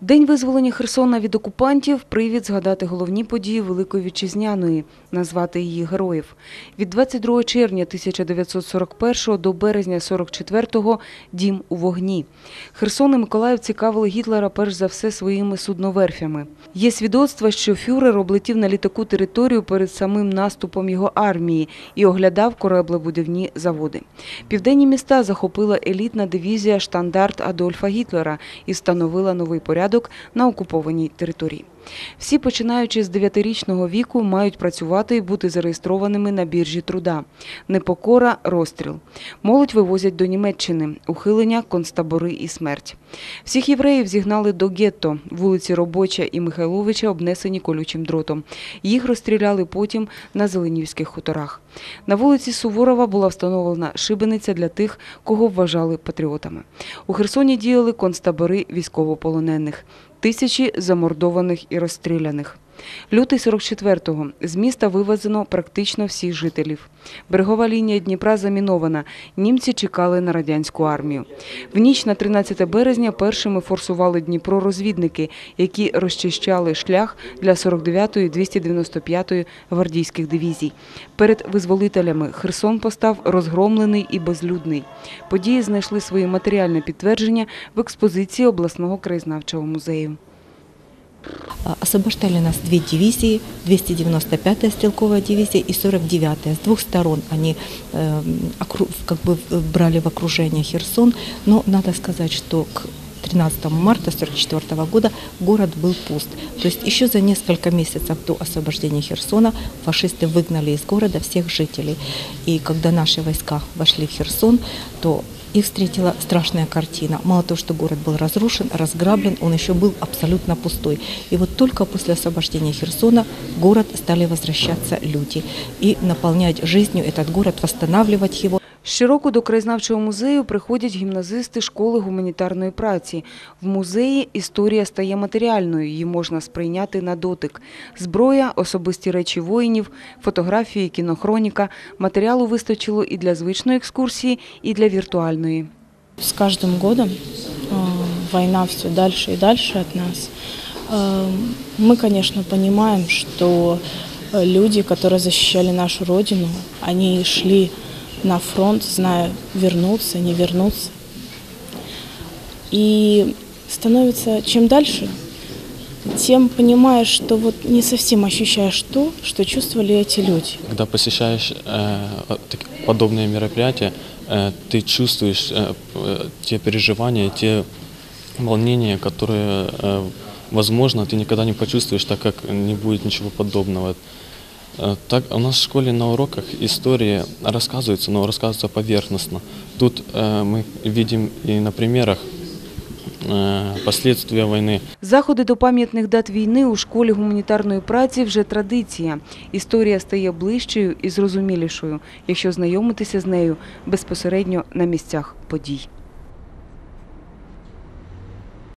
День визволення Херсона від окупантів – привід згадати головні події Великої Вітчизняної, назвати її героїв. Від 22 червня 1941 до березня 44-го – дім у вогні. Херсон і Миколаїв цікавили Гітлера перш за все своїми судноверфями. Є свідоцтва, що фюрер облетів на літаку територію перед самим наступом його армії і оглядав кораблебудівні заводи. Південні міста захопила елітна дивізія «Штандарт» Адольфа Гітлера і встановила новий порядок на окупованій території. Всі, починаючи з 9-річного віку, мають працювати і бути зареєстрованими на біржі труда. Непокора – розстріл. Молодь вивозять до Німеччини. Ухилення – концтабори і смерть. Всіх євреїв зігнали до гетто. Вулиці Робоча і Михайловича обнесені колючим дротом. Їх розстріляли потім на Зеленівських хуторах. На вулиці Суворова була встановлена шибениця для тих, кого вважали патріотами. У Херсоні діяли концтабори військовополонених. Тисячі замордованих і розстріляних. Лютий 44-го. З міста вивезено практично всіх жителів. Берегова лінія Дніпра замінована. Німці чекали на радянську армію. В ніч на 13 березня першими форсували Дніпро розвідники, які розчищали шлях для 49-ї і 295-ї гвардійських дивізій. Перед визволителями Херсон постав розгромлений і безлюдний. Події знайшли своє матеріальне підтвердження в експозиції обласного краєзнавчого музею. А, Освобождали нас две дивизии, 295-я стрелковая дивизия и 49-я. С двух сторон они э, окру- как бы брали в окружение Херсон, но надо сказать, что к 13 марта 1944 года город был пуст. То есть еще за несколько месяцев до освобождения Херсона фашисты выгнали из города всех жителей. И когда наши войска вошли в Херсон, то их встретила страшная картина. Мало того, что город был разрушен, разграблен, он еще был абсолютно пустой. И вот только после освобождения Херсона в город стали возвращаться люди и наполнять жизнью этот город, восстанавливать его. Щороку до краєзнавчого музею приходять гімназисти школи гуманітарної праці. В музеї історія стає матеріальною, її можна сприйняти на дотик. Зброя, особисті речі воїнів, фотографії, кінохроніка. Матеріалу вистачило і для звичної екскурсії, і для віртуальної. С каждым годом э, война все дальше и дальше от нас. Э, Мы, конечно, понимаем, что э, люди, которые защищали нашу родину, они шли На фронт, зная, вернуться, не вернуться. И становится чем дальше, тем понимаешь, что вот не совсем ощущаешь то, что чувствовали эти люди. Когда посещаешь э, подобные мероприятия, э, ты чувствуешь э, э, те переживания, те волнения, которые, э, возможно, ты никогда не почувствуешь, так как не будет ничего подобного. Э, Так, у нас в школе на уроках истории рассказываются, но рассказываются поверхностно. Тут э, мы видим и на примерах э, последствия войны. Заходи до пам'ятних дат війни у школі гуманітарної праці вже традиція. Історія стає ближчою і зрозумілішою, якщо знайомитися з нею безпосередньо на місцях подій.